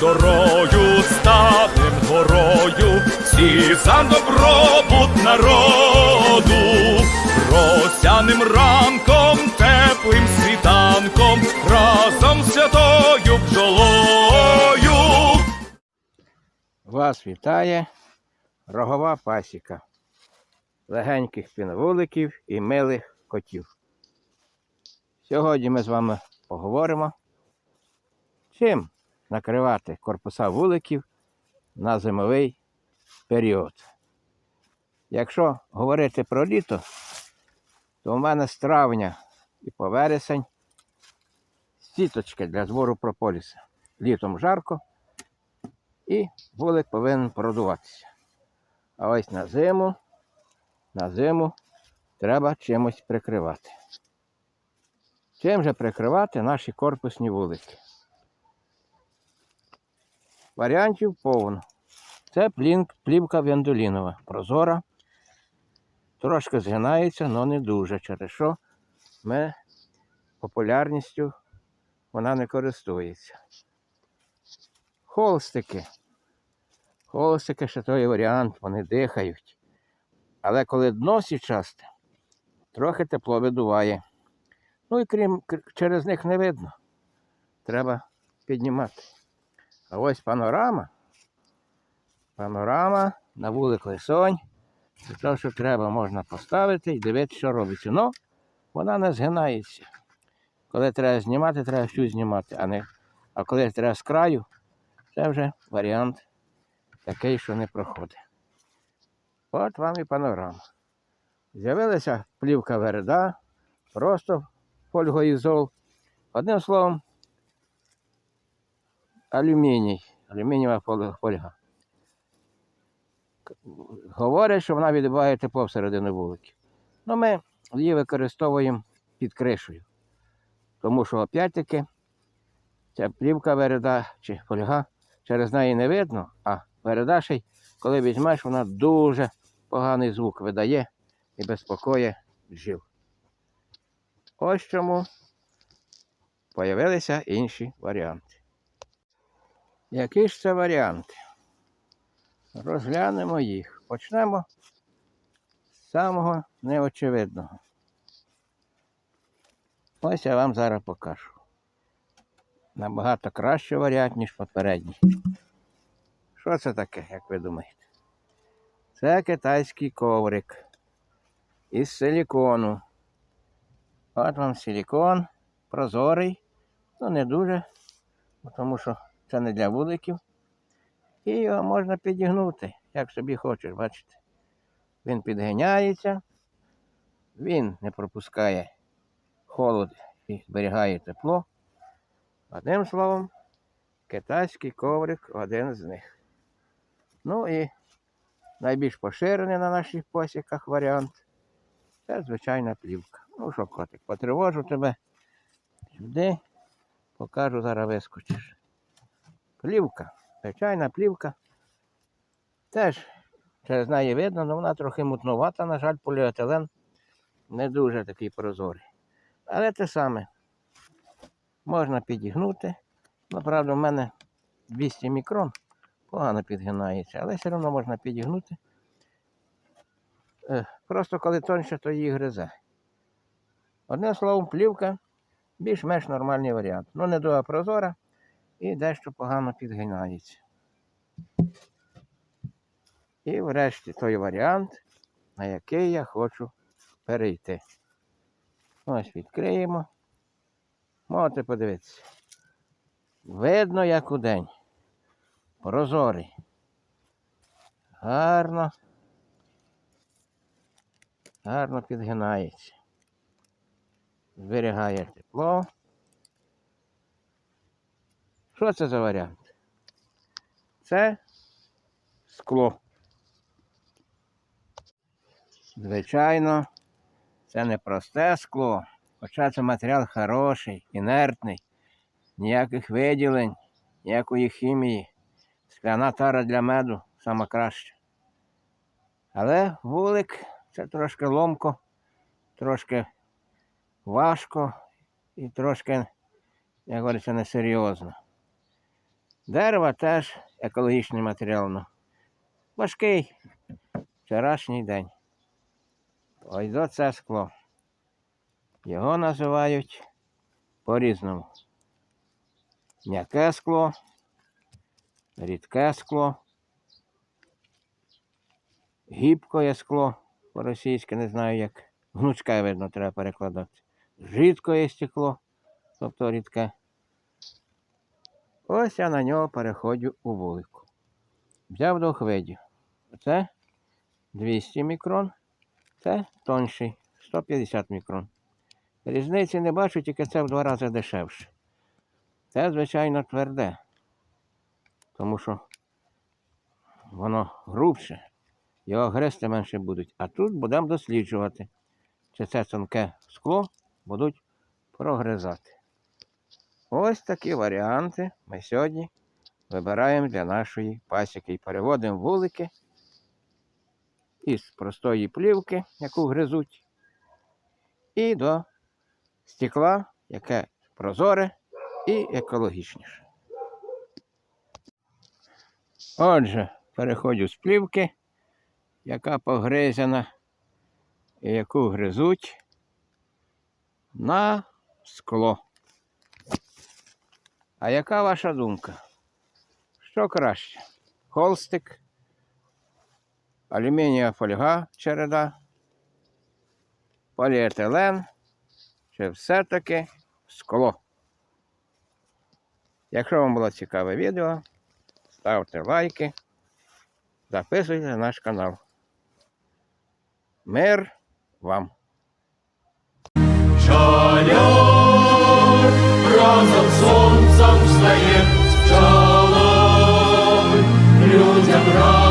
дорою станем горою, всі за добробут народу, росяним ранком, теплим світанком, разом святою бджолою. Вас вітає рогова пасіка легеньких піновуликів і милих котів. Сьогодні ми з вами поговоримо, чим накривати корпуса вуликів на зимовий період. Якщо говорити про літо, то в мене з травня і по вересень сіточки для збору прополіса. Літом жарко, і вулик повинен продуватися. А ось на зиму, на зиму треба чимось прикривати. Чим же прикривати наші корпусні вулики? Варіантів повно. Це плівка вендолінова, прозора. Трошки згинається, але не дуже, через що ми популярністю вона не користується. Холстики. Холстики ще той варіант, вони дихають. Але коли дно січасте, трохи тепло видуває. Ну і крім через них не видно. Треба піднімати. А ось панорама. Панорама на вулику сонь. Для того, що треба, можна поставити і дивитися, що робиться. Ну, вона не згинається. Коли треба знімати, треба всю знімати, а не. А коли треба з краю, це вже варіант такий, що не проходить. От вам і панорама. З'явилася плівка вереда, просто фольгоізол. Одним словом, алюміній, алюмінієва фол- фольга. Говорять, що вона відбиває тепло всередину вуликів. Ну, ми її використовуємо під кришею. Тому що опять-таки ця плівка вереда чи фольга через неї не видно, а вереда ще й, коли візьмеш, вона дуже поганий звук видає і безпокоє бджіл. Ось чому появилися інші варіанти. Які ж це варіанти? Розглянемо їх. Почнемо з самого неочевидного. Ось я вам зараз покажу. Набагато кращий варіант, ніж попередній. Що це таке, як ви думаєте? Це китайський коврик із силікону. От вам силікон, прозорий, ну не дуже, тому що це не для вуликів. І його можна підігнути, як собі хочеш, бачите. Він підганяється, він не пропускає холод і зберігає тепло. Одним словом, китайський коврик один з них. Ну і найбільш поширений на наших посіках варіант це звичайна плівка. Ну що, котик, потривожу тебе сюди, покажу, зараз вискочиш. Плівка, звичайна плівка. Теж через неї видно, але вона трохи мутнувата, на жаль, поліетилен не дуже такий прозорий. Але те саме можна підігнути. Ну, правда, в мене 200 мікрон погано підгинається, але все одно можна підігнути. Е, Просто коли тоньше, то її гризе. Одним словом, плівка більш-менш нормальний варіант. Ну, не дуже прозора і дещо погано підгинається. І врешті той варіант, на який я хочу перейти. Ось відкриємо. Можете подивитися. Видно, як у день. Прозорий. Гарно. Гарно підгинається. Зберігає тепло. Що це за варіант? Це скло. Звичайно, це не просте скло, хоча це матеріал хороший, інертний, ніяких виділень, ніякої хімії. Скляна тара для меду сама краща. Але вулик це трошки ломко, трошки важко і трошки, як говориться, несерйозно. Дерево теж екологічний матеріал. ну, Важкий вчорашній день. Ось до це скло. Його називають по-різному. М'яке скло, рідке скло, гібкоє скло по-російськи, не знаю як. Гнучке, видно, треба перекладати. Рідкоє стекло, тобто рідке. Ось я на нього переходжу у вулику. Взяв двох видів. Це 200 мікрон, це тонший 150 мікрон. Різниці не бачу, тільки це в два рази дешевше. Це, звичайно, тверде, тому що воно грубше, його гризти менше будуть. А тут будемо досліджувати, чи це тонке скло будуть прогризати. Ось такі варіанти ми сьогодні вибираємо для нашої пасіки і переводимо вулики із простої плівки, яку гризуть, і до стекла, яке прозоре і екологічніше. Отже, переходжу з плівки, яка погризена і яку гризуть на скло. А яка ваша думка? Що краще? Холстик, алюмінієва фольга череда, поліетилен чи все-таки скло? Якщо вам було цікаве відео, ставте лайки, записуйтесь на наш канал. Мир вам! разом солнцем встає з людям разом.